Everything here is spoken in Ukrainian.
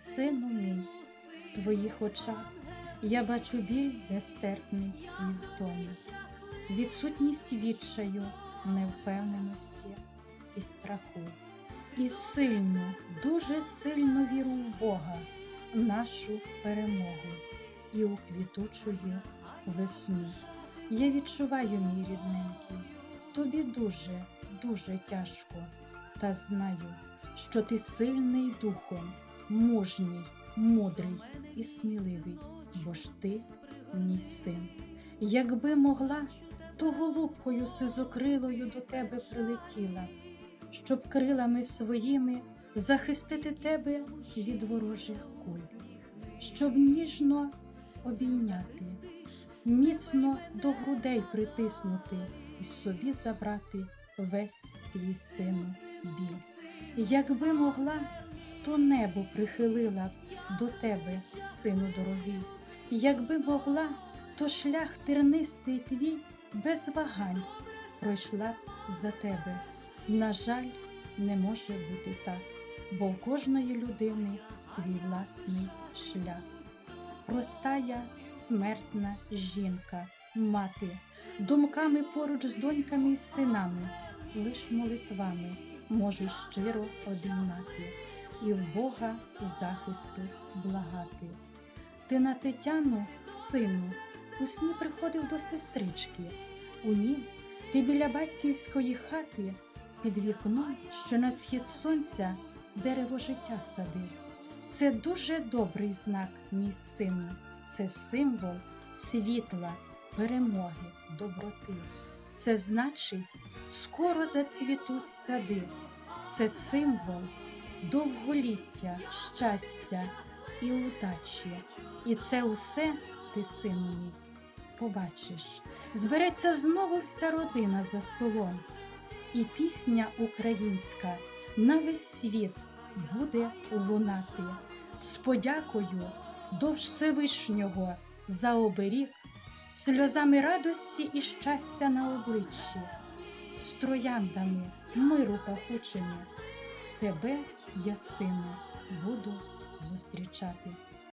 Сину мій, в твоїх очах я бачу біль нестерпний і втому, відсутність відчаю, невпевненості і страху. І сильно, дуже сильно віру в Бога, нашу перемогу і у квітучою весну. Я відчуваю, мій рідненький, тобі дуже, дуже тяжко, та знаю, що ти сильний духом, мужній, мудрий і сміливий, бо ж ти мій син. Якби могла, то голубкою сизокрилою до тебе прилетіла, щоб крилами своїми захистити тебе від ворожих куль, щоб ніжно обійняти, міцно до грудей притиснути і собі забрати весь твій сину біль. Якби могла, то небо прихилила до тебе, сину дорогий, якби могла, то шлях тернистий твій без вагань пройшла за тебе. На жаль, не може бути так, бо в кожної людини свій власний шлях. Проста я смертна жінка, мати, думками поруч з доньками і синами, лиш молитвами можу щиро обіймати і в Бога захисту благати. Ти на Тетяну, сину, у сні приходив до сестрички. У ній ти біля батьківської хати під вікном, що на схід сонця дерево життя садив. Це дуже добрий знак, мій сину, це символ світла, перемоги, доброти. Це значить, скоро зацвітуть сади, це символ довголіття, щастя і удачі. І це усе, ти, сину мій, побачиш. Збереться знову вся родина за столом, і пісня українська на весь світ буде лунати з подякою до Всевишнього за оберіг, сльозами радості і щастя на обличчі, з трояндами миру пахучими. Тебе, я, сину, буду зустрічати.